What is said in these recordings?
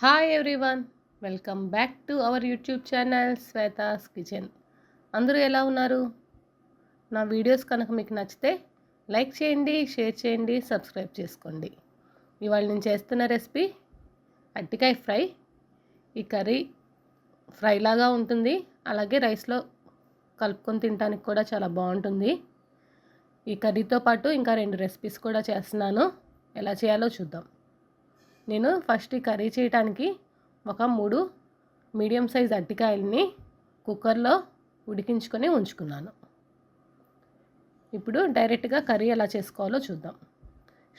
Hi everyone welcome back to our YouTube channel Shweta's kitchen అందరూ ఎలా ఉన్నారు? నా వీడియోస్ కనుక మీకు నచ్చితే లైక్ చేయండి షేర్ చేయండి సబ్స్క్రైబ్ చేసుకోండి. ఇవాళ నేను చేస్తున్న రెసిపీ అట్టికాయ ఫ్రై. ఈ కర్రీ ఫ్రైలాగా ఉంటుంది. అలాగే రైస్లో కలుపుకొని తినడానికి కూడా చాలా బాగుంటుంది. ఈ కర్రీతో పాటు ఇంకా రెండు రెసిపీస్ కూడా చేస్తున్నాను. ఎలా చేయాలో చూద్దాం. నేను ఫస్ట్ కర్రీ చేయడానికి ఒక మూడు మీడియం సైజ్ అట్టికాయల్ని కుక్కర్లో ఉడికించుకొని ఉంచుకున్నాను. ఇప్పుడు డైరెక్ట్గా కర్రీ ఎలా చేసుకోవాలో చూద్దాం.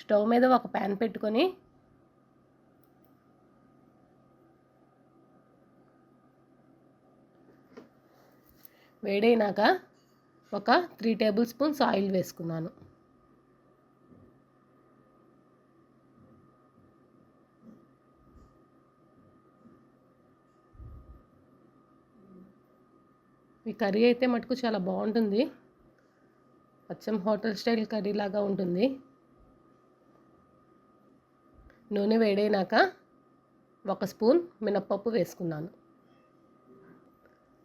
స్టవ్ మీద ఒక ప్యాన్ పెట్టుకొని వేడైనాక ఒక త్రీ టేబుల్ స్పూన్స్ ఆయిల్ వేసుకున్నాను. కర్రీ అయితే మటుకు చాలా బాగుంటుంది. అచ్చం హోటల్ స్టైల్ కర్రీ లాగా ఉంటుంది. నూనె వేడైనాక ఒక స్పూన్ మినప్పప్పు వేసుకున్నాను.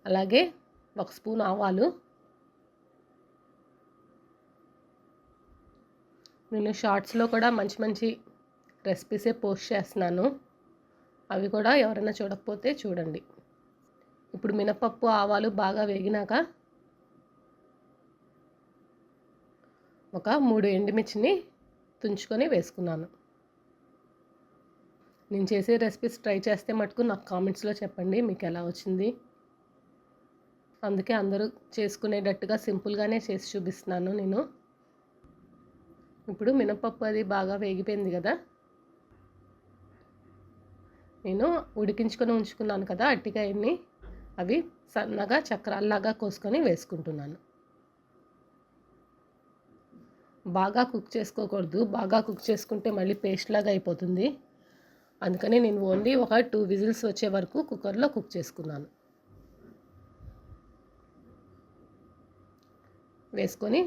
అలాగే ఒక స్పూన్ ఆవాలు. నేను షార్ట్స్లో కూడా మంచి మంచి రెసిపీసే పోస్ట్ చేస్తున్నాను. అవి కూడా ఎవరైనా చూడకపోతే చూడండి. ఇప్పుడు మినపప్పు ఆవాలు బాగా వేగినాక ఒక మూడు ఎండుమిర్చిని తుంచుకొని వేసుకున్నాను. నేను చేసే రెసిపీస్ ట్రై చేస్తే మటుకు నాకు కామెంట్స్లో చెప్పండి మీకు ఎలా వచ్చింది. అందుకే అందరూ చేసుకునేటట్టుగా సింపుల్గానే చేసి చూపిస్తున్నాను నేను. ఇప్పుడు మినపప్పు అది బాగా వేగిపోయింది కదా. నేను ఉడికించుకొని ఉంచుకున్నాను కదా అట్టికాయని అవి సన్నగా చక్రాల్లాగా కోసుకొని వేసుకుంటున్నాను. బాగా కుక్ చేసుకోకూడదు. బాగా కుక్ చేసుకుంటే మళ్ళీ పేస్ట్ లాగా అయిపోతుంది. అందుకని నేను ఓన్లీ ఒక టూ విజిల్స్ వచ్చే వరకు కుక్కర్లో కుక్ చేసుకున్నాను. వేసుకొని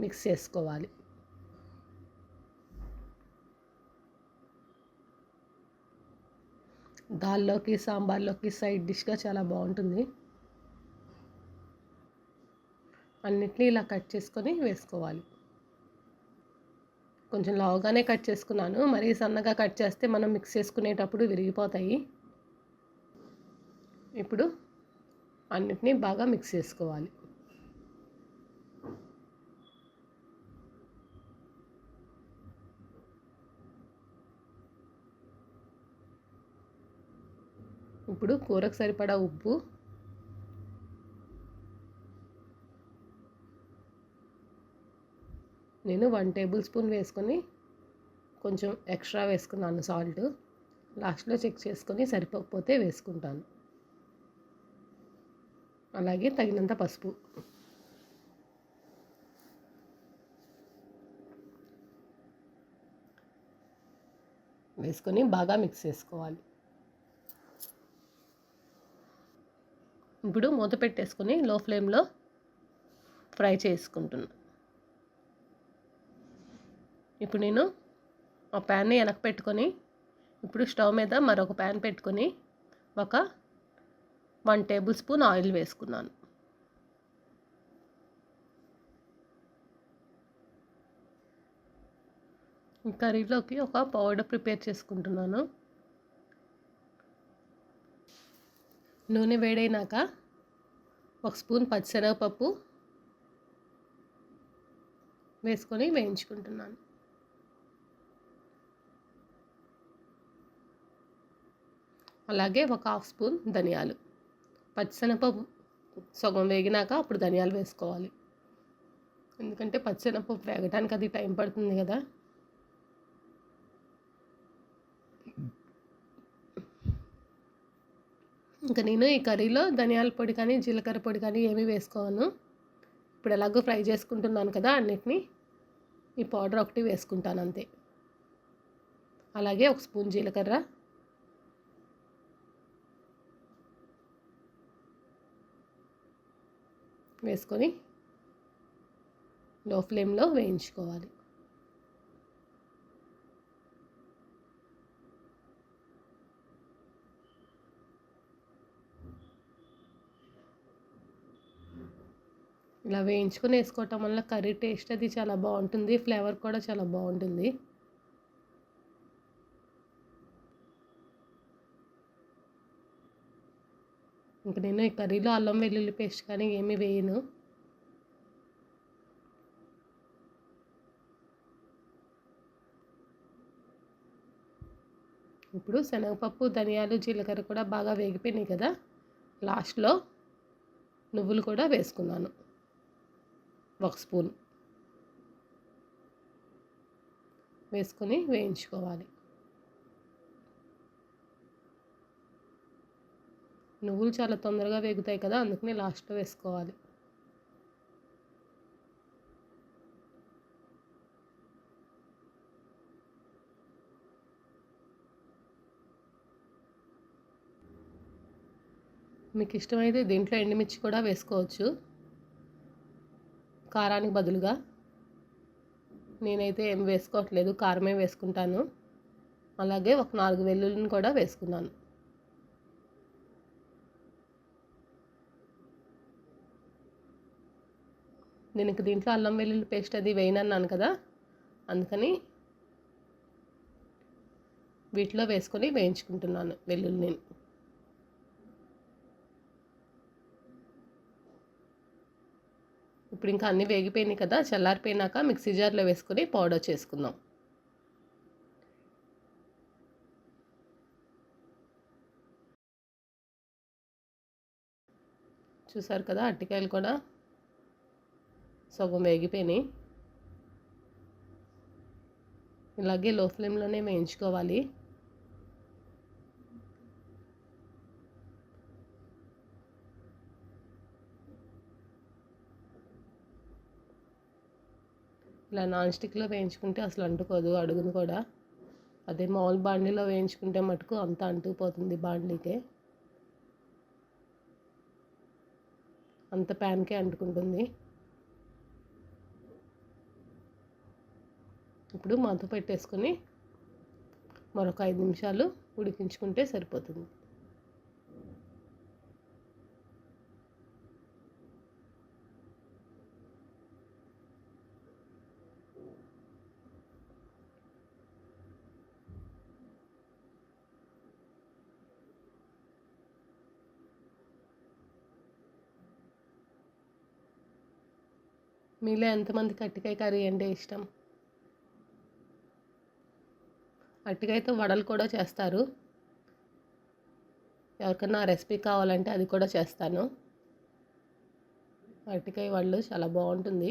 మిక్స్ చేసుకోవాలి. దాల్లోకి సాంబార్లోకి సైడ్ డిష్గా చాలా బాగుంటుంది. అన్నిటినీ ఇలా కట్ చేసుకొని వేసుకోవాలి. కొంచెం లావుగానే కట్ చేసుకున్నాను. మరీ సన్నగా కట్ చేస్తే మనం మిక్స్ చేసుకునేటప్పుడు విరిగిపోతాయి. ఇప్పుడు అన్నిటినీ బాగా మిక్స్ చేసుకోవాలి. ఇప్పుడు కూరకు సరిపడా ఉప్పు. నేను వన్ టేబుల్ స్పూన్ వేసుకొని కొంచెం ఎక్స్ట్రా వేసుకున్నాను సాల్ట్. లాస్ట్లో చెక్ చేసుకొని సరిపోకపోతే వేసుకుంటాను. అలాగే తగినంత పసుపు. వేసుకొని బాగా మిక్స్ చేసుకోవాలి. ఇప్పుడు మూత పెట్టేసుకుని లో ఫ్లేమ్లో ఫ్రై చేసుకుంటున్నా. ఇప్పుడు నేను ఆ ప్యాన్ని వెనక పెట్టుకొని ఇప్పుడు స్టవ్ మీద మరొక ప్యాన్ పెట్టుకొని ఒక వన్ టేబుల్ స్పూన్ ఆయిల్ వేసుకున్నాను. కర్రీలోకి ఒక పౌడర్ ప్రిపేర్ చేసుకుంటున్నాను. నూనె వేడైనాక ఒక స్పూన్ పచ్చిశనగపప్పు వేసుకొని వేయించుకుంటున్నాను. అలాగే ఒక హాఫ్ స్పూన్ ధనియాలు. పచ్చిశనగపప్పు సగం వేగినాక అప్పుడు ధనియాలు వేసుకోవాలి. ఎందుకంటే పచ్చిశనగపప్పు వేగడానికి అది టైం పడుతుంది కదా. ఇంకా నేను ఈ కర్రీలో ధనియాల పొడి కానీ జీలకర్ర పొడి కానీ ఏమీ వేసుకోను. ఇప్పుడు ఎలాగో ఫ్రై చేసుకుంటున్నాను కదా అన్నిటినీ ఈ పౌడర్ ఒకటి వేసుకుంటాను అంతే. అలాగే ఒక స్పూన్ జీలకర్ర. వేసుకొని లో ఫ్లేమ్లో వేయించుకోవాలి. ఇలా వేయించుకొని వేసుకోవటం వల్ల కర్రీ టేస్ట్ అది చాలా బాగుంటుంది ఫ్లేవర్ కూడా చాలా బాగుంటుంది. ఇంక నేను ఈ కర్రీలో అల్లం వెల్లుల్లి పేస్ట్ కానీ ఏమీ వేయను. ఇప్పుడు శనగపప్పు ధనియాలు జీలకర్ర కూడా బాగా వేగిపోయినాయి కదా లాస్ట్లో నువ్వులు కూడా వేసుకున్నాను. ఒక స్పూన్ వేసుకొని వేయించుకోవాలి. నువ్వులు చాలా తొందరగా వేగుతాయి కదా అందుకని లాస్ట్లో వేసుకోవాలి. మీకు ఇష్టమైతే దీంట్లో ఎండుమిర్చి కూడా వేసుకోవచ్చు. కారానికి బదులుగా నేనైతే ఏం వేసుకోవట్లేదు కారమే వేసుకుంటాను. అలాగే ఒక నాలుగు వెల్లుల్లిని కూడా వేసుకున్నాను. నేను ఇంక దీంట్లో అల్లం వెల్లుల్లి పేస్ట్ అది వేయనన్నాను కదా అందుకని వీటిలో వేసుకొని వేయించుకుంటున్నాను వెల్లుల్లిని. ఇప్పుడు ఇంకా అన్నీ వేగిపోయినాయి కదా చల్లారిపోయినాక మిక్సీ జార్లో వేసుకొని పౌడర్ చేసుకుందాం. చూసారు కదా అట్టికాయలు కూడా సగం వేగిపోయినాయి. ఇలాగే లో ఫ్లేమ్లోనే వేయించుకోవాలి. ఇలా నాన్ స్టిక్లో వేయించుకుంటే అసలు అంటుకోదు అడుగును కూడా. అదే మామూలు బాండీలో వేయించుకుంటే మటుకు అంత అంటుకుపోతుంది బాండీకే అంత ప్యాన్కే అంటుకుంటుంది. ఇప్పుడు మంత పెట్టేసుకొని మరొక ఐదు నిమిషాలు ఉడికించుకుంటే సరిపోతుంది. మీలో ఎంతమందికి అట్టికాయ కర్రీ అంటే ఇష్టం? అట్టికాయతో వడలు కూడా చేస్తారు. ఎవరికైనా రెసిపీ కావాలంటే అది కూడా చేస్తాను. అరటికాయ వడలు చాలా బాగుంటుంది.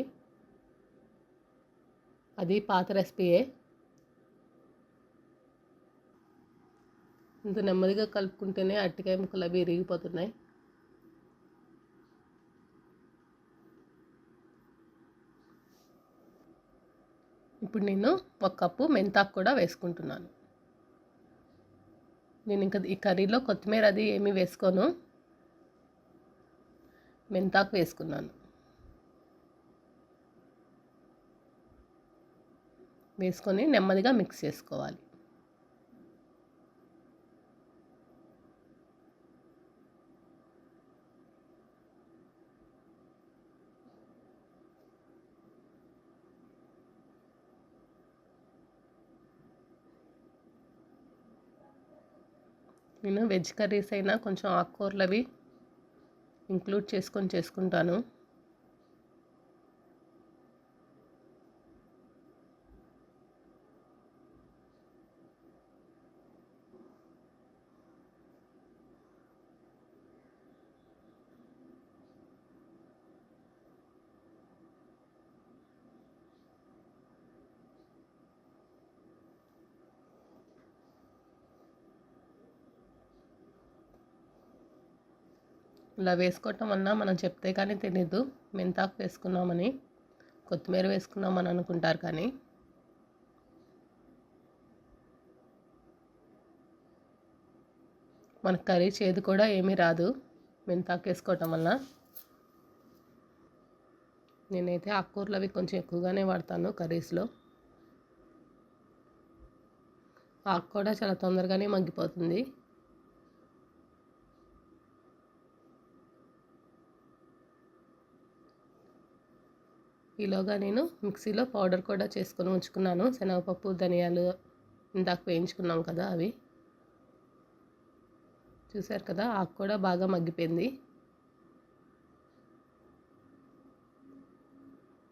అది పాత రెసిపీయే. ఇంత నెమ్మదిగా కలుపుకుంటేనే అరటికాయ ముక్కలు అవి విరిగిపోతున్నాయి. ఇప్పుడు నేను ఒక కప్పు మెంతాకు కూడా వేసుకుంటున్నాను. నేను ఇంకా ఈ కర్రీలో కొత్తిమీర అది ఏమీ వేసుకోను. మెంతాకు వేసుకున్నాను. వేసుకొని నెమ్మదిగా మిక్స్ చేసుకోవాలి. నేను వెజ్ కర్రీస్ అయినా కొంచెం ఆకుకూరలు అవి ఇంక్లూడ్ చేసుకొని చేసుకుంటాను. ఇలా వేసుకోవటం అన్నా మనం చెప్తే కానీ తెలీదు. మెంతాకు వేసుకున్నామని కొత్తిమీర వేసుకున్నామని అనుకుంటారు కానీ. మన కర్రీ చేదు కూడా ఏమీ రాదు మెంతాకు వేసుకోవటం వల్ల. నేనైతే ఆకుకూరలు అవి కొంచెం ఎక్కువగానే వాడతాను కర్రీస్లో. ఆకు కూడా చాలా తొందరగానే మగ్గిపోతుంది. ఈలోగా నేను మిక్సీలో పౌడర్ కూడా చేసుకొని ఉంచుకున్నాను. శనగపప్పు ధనియాలు ఇందాక వేయించుకున్నాం కదా అవి. చూసారు కదా ఆకు కూడా బాగా మగ్గిపోయింది.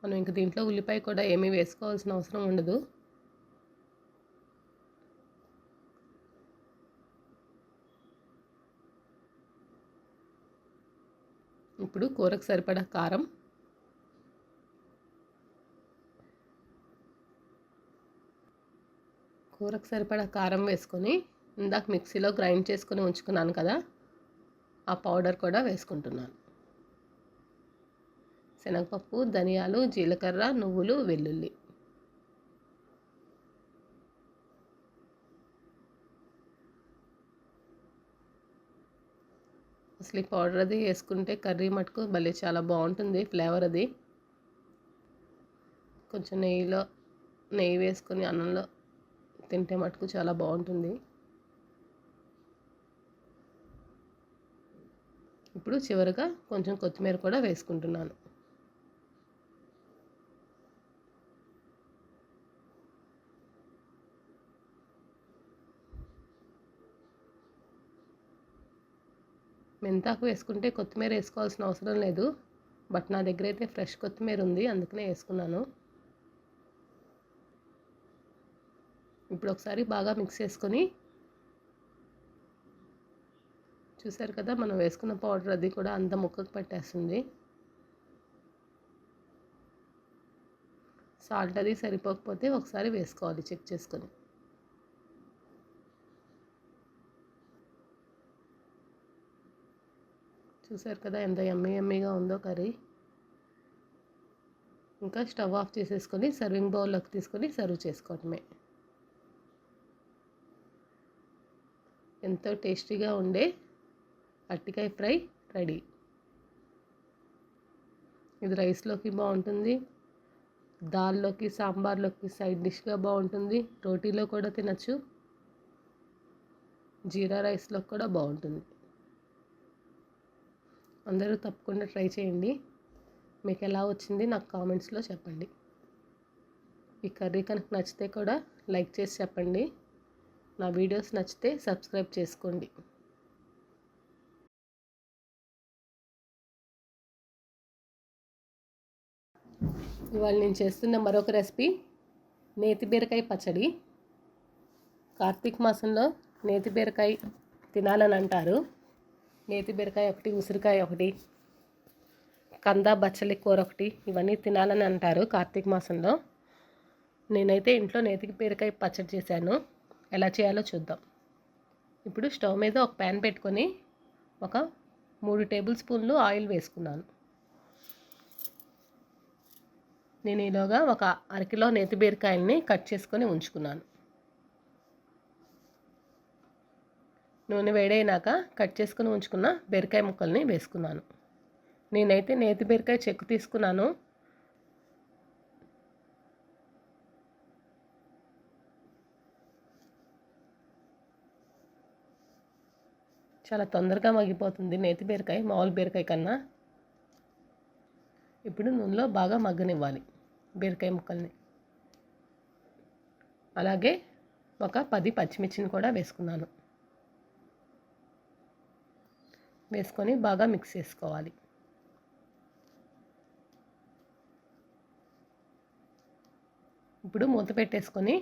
మనం ఇంక దీంట్లో ఉల్లిపాయ కూడా ఏమీ వేసుకోవాల్సిన అవసరం ఉండదు. ఇప్పుడు కూరకు సరిపడా కారం కూరకు సరిపడా కారం వేసుకొని ఇందాక మిక్సీలో గ్రైండ్ చేసుకొని ఉంచుకున్నాను కదా ఆ పౌడర్ కూడా వేసుకుంటున్నాను. శనగపప్పు ధనియాలు జీలకర్ర నువ్వులు వెల్లుల్లి. అసలు ఈ పౌడర్ అది వేసుకుంటే కర్రీ మటుకు భలే చాలా బాగుంటుంది ఫ్లేవర్ అది. కొంచెం నెయ్యిలో నెయ్యి వేసుకొని అన్నంలో తింటే మటుకు చాలా బాగుంటుంది. ఇప్పుడు చివరిగా కొంచెం కొత్తిమీర కూడా వేసుకుంటున్నాను. మెంతాకు వేసుకుంటే కొత్తిమీర వేసుకోవాల్సిన అవసరం లేదు. బట్ నా దగ్గర అయితే ఫ్రెష్ కొత్తిమీర ఉంది అందుకనే వేసుకున్నాను. ఇప్పుడు ఒకసారి బాగా మిక్స్ చేసుకొని చూసారు కదా మనం వేసుకున్న పౌడర్ అది కూడా అంత ముక్కకు పట్టేస్తుంది. సాల్ట్ అది సరిపోకపోతే ఒకసారి వేసుకోవాలి చెక్ చేసుకొని. చూసారు కదా ఎంత ఎమ్మీ ఎమ్మీగా ఉందో కర్రీ. ఇంకా స్టవ్ ఆఫ్ చేసేసుకొని సర్వింగ్ బౌల్లోకి తీసుకొని సర్వ్ చేసుకోవటమే. ఎంతో టేస్టీగా ఉండే అట్టికాయ ఫ్రై రెడీ. ఇది రైస్లోకి బాగుంటుంది. దాల్లోకి సాంబార్లోకి సైడ్ డిష్గా బాగుంటుంది. రోటీలో కూడా తినచ్చు. జీరా రైస్లో కూడా బాగుంటుంది. అందరూ తప్పకుండా ట్రై చేయండి. మీకు ఎలా వచ్చింది నాకు కామెంట్స్లో చెప్పండి. ఈ కర్రీ కనుక నచ్చితే కూడా లైక్ చేసి చెప్పండి. నా వీడియోస్ నచ్చితే సబ్స్క్రైబ్ చేసుకోండి. ఇవాళ నేను చేస్తున్న మరొక రెసిపీ నేతి బీరకాయ పచ్చడి. కార్తీక మాసంలో నేతి బీరకాయ తినాలని అంటారు. నేతి బీరకాయ ఒకటి ఉసిరికాయ ఒకటి కంద బచ్చలి కూర ఒకటి ఇవన్నీ తినాలని అంటారు కార్తీక మాసంలో. నేనైతే ఇంట్లో నేతికి బీరకాయ పచ్చడి చేశాను. ఎలా చేయాలో చూద్దాం. ఇప్పుడు స్టవ్ మీద ఒక ప్యాన్ పెట్టుకొని ఒక మూడు టేబుల్ స్పూన్లు ఆయిల్ వేసుకున్నాను. నేను ఈలోగా ఒక అరకిలో నేతి బీరకాయల్ని కట్ చేసుకొని ఉంచుకున్నాను. నూనె వేడైనాక కట్ చేసుకుని ఉంచుకున్న బీరకాయ ముక్కల్ని వేసుకున్నాను. నేనైతే నేతి బీరకాయ చెక్కు తీసుకున్నాను. చాలా తొందరగా మగ్గిపోతుంది నేతి బీరకాయ మామూలు బీరకాయ కన్నా. ఇప్పుడు నూనెలో బాగా మగ్గనివ్వాలి బీరకాయ ముక్కల్ని. అలాగే ఒక పది పచ్చిమిర్చిని కూడా వేసుకున్నాను. వేసుకొని బాగా మిక్స్ చేసుకోవాలి. ఇప్పుడు మూత పెట్టేసుకొని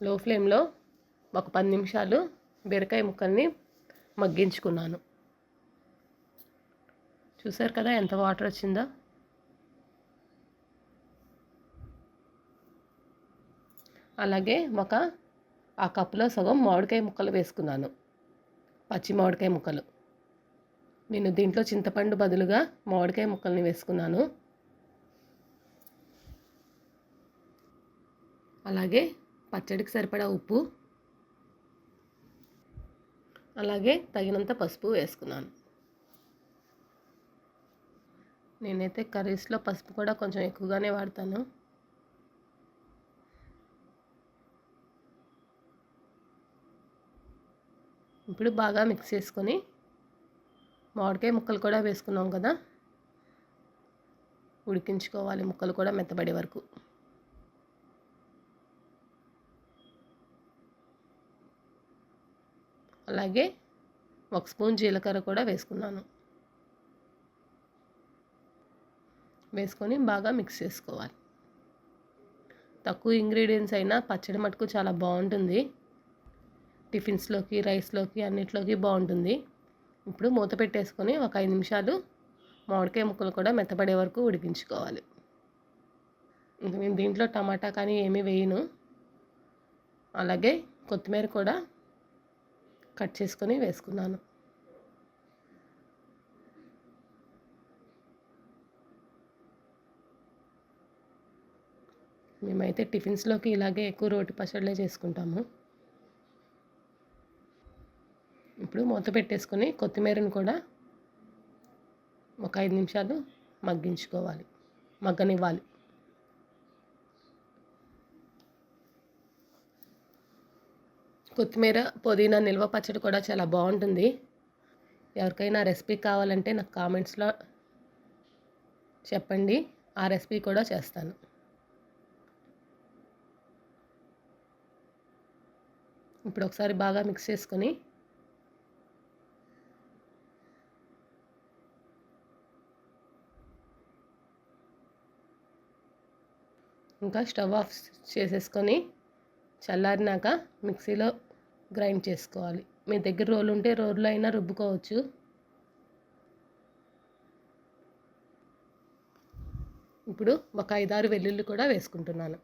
లో ఫ్లేమ్లో ఒక పది నిమిషాలు బీరకాయ ముక్కల్ని మగ్గించుకున్నాను. చూసారు కదా ఎంత వాటర్ వచ్చిందో? అలాగే ఒక ఆ కప్పులో సగం మామిడికాయ ముక్కలు వేసుకున్నాను. పచ్చి మామిడికాయ ముక్కలు. నేను దీంట్లో చింతపండు బదులుగా మామిడికాయ ముక్కల్ని వేసుకున్నాను. అలాగే పచ్చడికి సరిపడా ఉప్పు అలాగే తగినంత పసుపు వేసుకున్నాను. నేనైతే కర్రీస్లో పసుపు కూడా కొంచెం ఎక్కువగానే వాడతాను. ఇప్పుడు బాగా మిక్స్ చేసుకొని మామిడికాయ ముక్కలు కూడా వేసుకున్నాం కదా. ఉడికించుకోవాలి ముక్కలు కూడా మెత్తబడే వరకు. అలాగే ఒక స్పూన్ జీలకర్ర కూడా వేసుకున్నాను. వేసుకొని బాగా మిక్స్ చేసుకోవాలి. తక్కువ ఇంగ్రీడియంట్స్ అయినా పచ్చడి మటుకు చాలా బాగుంటుంది. టిఫిన్స్లోకి రైస్లోకి అన్నిట్లోకి బాగుంటుంది. ఇప్పుడు మూత పెట్టేసుకొని ఒక ఐదు నిమిషాలు మామిడికాయ ముక్కలు కూడా మెత్తపడే వరకు ఉడికించుకోవాలి. నేను దీంట్లో టమాటా కానీ ఏమీ వేయను. అలాగే కొత్తిమీర కూడా కట్ చేసుకొని వేసుకున్నాను. మేమైతే టిఫిన్స్లోకి ఇలాగే ఎక్కువ రోటి పచ్చళ్ళే చేసుకుంటాము. ఇప్పుడు మూత పెట్టేసుకొని కొత్తిమీరను కూడా ఒక ఐదు నిమిషాలు మగ్గించుకోవాలి. మగ్గనివ్వాలి. కొత్తిమీర పుదీనా నిల్వ పచ్చడి కూడా చాలా బాగుంటుంది. ఎవరికైనా రెసిపీ కావాలంటే నాకు కామెంట్స్లో చెప్పండి. ఆ రెసిపీ కూడా చేస్తాను. ఇప్పుడు ఒకసారి బాగా మిక్స్ చేసుకొని ఇంకా స్టవ్ ఆఫ్ చేసేసుకొని చల్లారినాక మిక్సీలో గ్రైండ్ చేసుకోవాలి. మీ దగ్గర రోలు ఉంటే రోల్లో అయినా రుబ్బుకోవచ్చు. ఇప్పుడు ఒక ఐదారు వెల్లుల్లి కూడా వేసుకుంటున్నాను.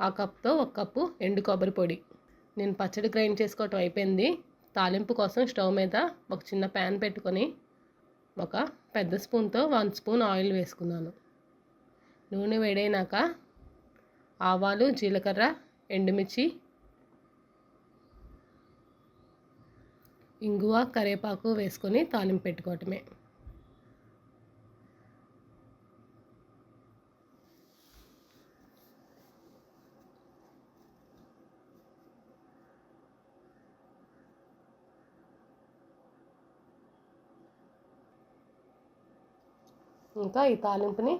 ఆ కప్తో ఒక కప్పు ఎండు కొబ్బరి పొడి. నేను పచ్చడి గ్రైండ్ చేసుకోవటం అయిపోయింది. తాలింపు కోసం స్టవ్ మీద ఒక చిన్న ప్యాన్ పెట్టుకొని ఒక పెద్ద స్పూన్తో వన్ స్పూన్ ఆయిల్ వేసుకున్నాను. నూనె వేడైనాక ఆవాలు జీలకర్ర ఎండుమిర్చి ఇంగువ కరేపాకు వేసుకొని తాలింపు పెట్టుకోవటమే. ఇంకా ఈ తాలింపుని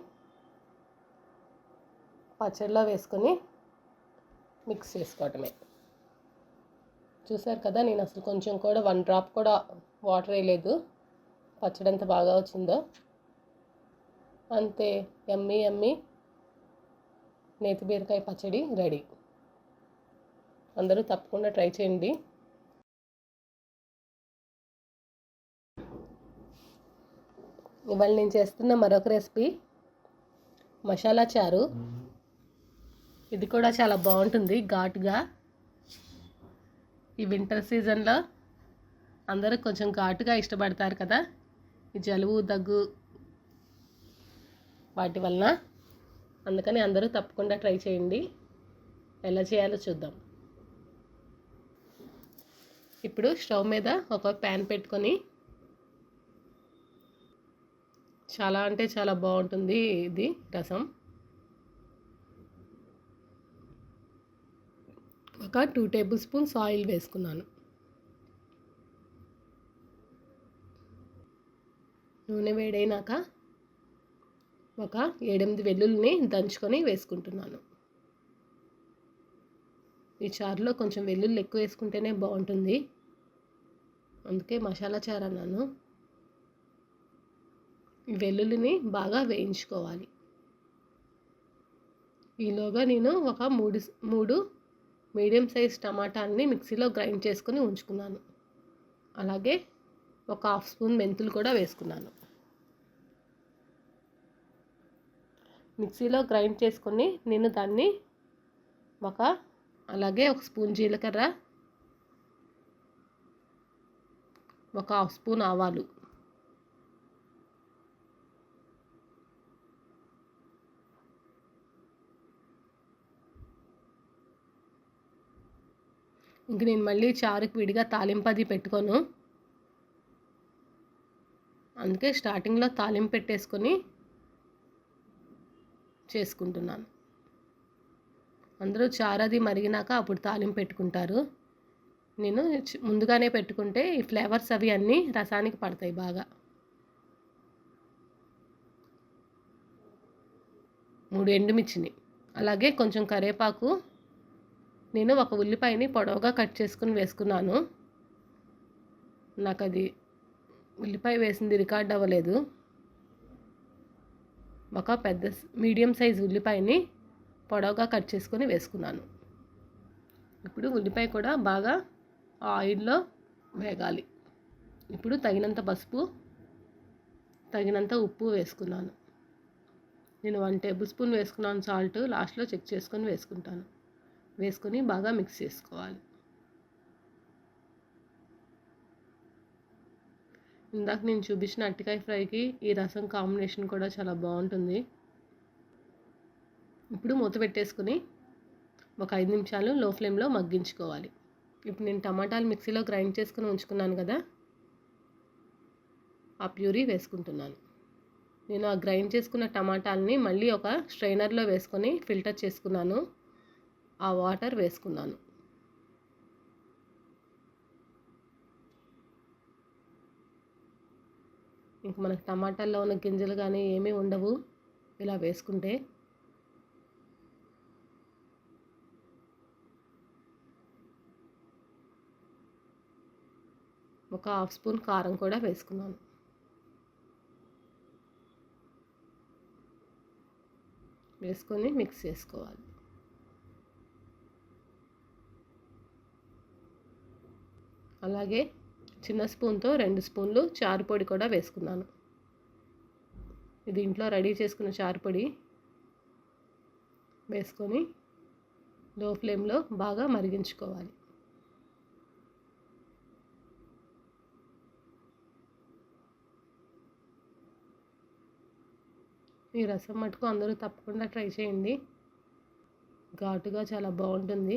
పచ్చడిలో వేసుకొని మిక్స్ చేసుకోవటమే. చూసారు కదా నేను అసలు కొంచెం కూడా వన్ డ్రాప్ కూడా వాటర్ వేయలేదు. పచ్చడి ఎంత బాగా వచ్చిందో. అంతే ఎమ్మి ఎమ్మి. నేతి బీరకాయ పచ్చడి రెడీ. అందరూ తప్పకుండా ట్రై చేయండి. ఇవాళ నేను చేస్తున్న మరొక రెసిపీ మసాలా చారు. ఇది కూడా చాలా బాగుంటుంది ఘాటుగా. ఈ వింటర్ సీజన్లో అందరూ కొంచెం ఘాటుగా ఇష్టపడతారు కదా. ఈ జలుబు దగ్గు వాటి వలన. అందుకని అందరూ తప్పకుండా ట్రై చేయండి. ఎలా చేయాలో చూద్దాం. ఇప్పుడు స్టవ్ మీద ఒక ప్యాన్ పెట్టుకొని చాలా అంటే చాలా బాగుంటుంది ఇది రసం. ఒక టూ టేబుల్ స్పూన్స్ ఆయిల్ వేసుకున్నాను. నూనె వేడైనాక ఒక ఏడెనిమిది వెల్లుల్ని దంచుకొని వేసుకుంటున్నాను. ఈ చారులో కొంచెం వెల్లుల్లి ఎక్కువ వేసుకుంటేనే బాగుంటుంది. అందుకే మసాలా చారు అన్నాను. వెల్లుల్లిని బాగా వేయించుకోవాలి. ఈలోగా నేను ఒక మూడు మూడు మీడియం సైజ్ టమాటాన్ని మిక్సీలో గ్రైండ్ చేసుకొని ఉంచుకున్నాను. అలాగే ఒక హాఫ్ స్పూన్ మెంతులు కూడా వేసుకున్నాను. మిక్సీలో గ్రైండ్ చేసుకొని నేను దాన్ని ఒక అలాగే ఒక స్పూన్ జీలకర్ర ఒక హాఫ్ స్పూన్ ఆవాలు ఇంక నేను మళ్ళీ చారుకి విడిగా తాలింపు అది పెట్టుకోను. అందుకే స్టార్టింగ్లో తాలింపు పెట్టేసుకొని చేసుకుంటున్నాను. అందరూ చారు అది మరిగినాక అప్పుడు తాలింపు పెట్టుకుంటారు. నేను ముందుగానే పెట్టుకుంటే ఈ ఫ్లేవర్స్ అవి అన్నీ రసానికి పడతాయి బాగా. మూడు ఎండుమిర్చిని. అలాగే కొంచెం కరివేపాకు నేను ఒక ఉల్లిపాయని పొడవుగా కట్ చేసుకుని వేసుకున్నాను. నాకు అది ఉల్లిపాయ వేసింది రికార్డ్ అవ్వలేదు. ఒక పెద్ద మీడియం సైజ్ ఉల్లిపాయని పొడవుగా కట్ చేసుకొని వేసుకున్నాను. ఇప్పుడు ఉల్లిపాయ కూడా బాగా ఆయిల్లో వేగాలి. ఇప్పుడు తగినంత పసుపు తగినంత ఉప్పు వేసుకున్నాను. నేను వన్ టేబుల్ స్పూన్ వేసుకున్నాను సాల్ట్ లాస్ట్లో చెక్ చేసుకొని వేసుకుంటాను. వేసుకొని బాగా మిక్స్ చేసుకోవాలి. ఇందాక నేను చూపించిన అట్టికాయ ఫ్రైకి ఈ రసం కాంబినేషన్ కూడా చాలా బాగుంటుంది. ఇప్పుడు మూత పెట్టేసుకుని ఒక ఐదు నిమిషాలు లో ఫ్లేమ్లో మగ్గించుకోవాలి. ఇప్పుడు నేను టమాటాలు మిక్సీలో గ్రైండ్ చేసుకుని ఉంచుకున్నాను కదా ఆ ప్యూరీ వేసుకుంటున్నాను. నేను ఆ గ్రైండ్ చేసుకున్న టమాటాలని మళ్ళీ ఒక స్ట్రైనర్లో వేసుకొని ఫిల్టర్ చేసుకున్నాను. ఆ వాటర్ వేసుకున్నాను. ఇంక మనకి టమాటాల్లో ఉన్న గింజలు కానీ ఏమీ ఉండవు. ఇలా వేసుకుంటే ఒక హాఫ్ స్పూన్ కారం కూడా వేసుకున్నాను. వేసుకొని మిక్స్ చేసుకోవాలి. అలాగే చిన్న స్పూన్తో రెండు స్పూన్లు చారు పొడి కూడా వేసుకున్నాను. ఇది ఇంట్లో రెడీ చేసుకున్న చారు పొడి వేసుకొని లో ఫ్లేమ్లో బాగా మరిగించుకోవాలి. ఈ రసం మటుకు అందరూ తప్పకుండా ట్రై చేయండి. ఘాటుగా చాలా బాగుంటుంది.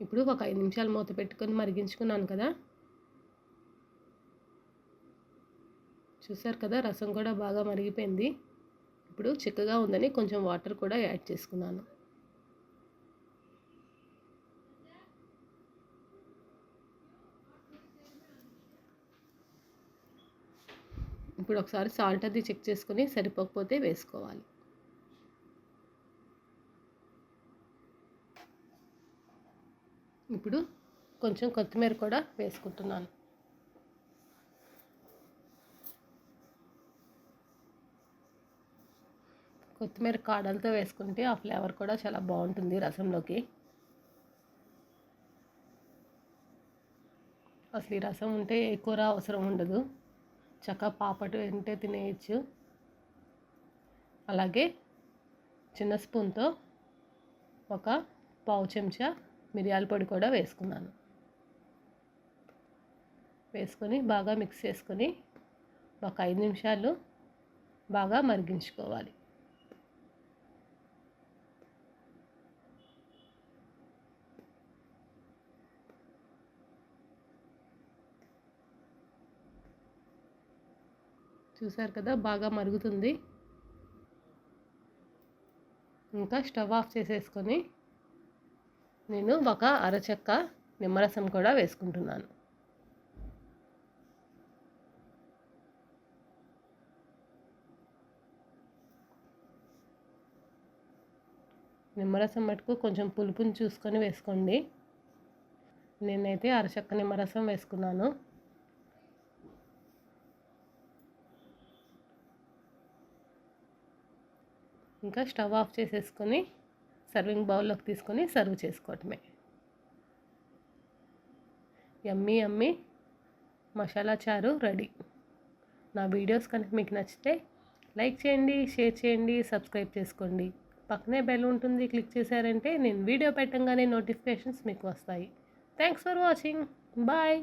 ఇప్పుడు ఒక ఐదు నిమిషాలు మూత పెట్టుకొని మరిగించుకున్నాను కదా. చూసారు కదా రసం కూడా బాగా మరిగిపోయింది. ఇప్పుడు చిక్కగా ఉందని కొంచెం వాటర్ కూడా యాడ్ చేసుకున్నాను. ఇప్పుడు ఒకసారి సాల్ట్ అది చెక్ చేసుకుని సరిపోకపోతే వేసుకోవాలి. ఇప్పుడు కొంచెం కొత్తిమీర కూడా వేసుకుంటున్నాను. కొత్తిమీర కాడలతో వేసుకుంటే ఆ ఫ్లేవర్ కూడా చాలా బాగుంటుంది రసంలోకి. అసలు ఈ రసం ఉంటే ఏ కూర అవసరం ఉండదు. చక్కగా పాపటు ఉంటే తినేయచ్చు. అలాగే చిన్న స్పూన్తో ఒక పావు చెంచా మిరియాల పొడి కూడా వేసుకున్నాను. వేసుకొని బాగా మిక్స్ చేసుకొని ఒక ఐదు నిమిషాలు బాగా మరిగించుకోవాలి. చూసారు కదా బాగా మరుగుతుంది. ఇంకా స్టవ్ ఆఫ్ చేసేసుకొని నేను ఒక అరచక్క నిమ్మరసం కూడా వేసుకుంటున్నాను. నిమ్మరసం మటుకు కొంచెం పులుపుని చూసుకొని వేసుకోండి. నేనైతే అరచెక్క నిమ్మరసం వేసుకున్నాను. ఇంకా స్టవ్ ఆఫ్ చేసేసుకొని సర్వింగ్ బౌల్లోకి తీసుకొని సర్వ్ చేసుకోవటమే. ఎమ్మీ ఎమ్మీ మసాలా చారు రెడీ. నా వీడియోస్ కనుక మీకు నచ్చితే లైక్ చేయండి షేర్ చేయండి సబ్స్క్రైబ్ చేసుకోండి. పక్కనే బెల్ ఉంటుంది క్లిక్ చేశారంటే నేను వీడియో పెట్టంగానే నోటిఫికేషన్స్ మీకు వస్తాయి. Thanks for watching. బాయ్.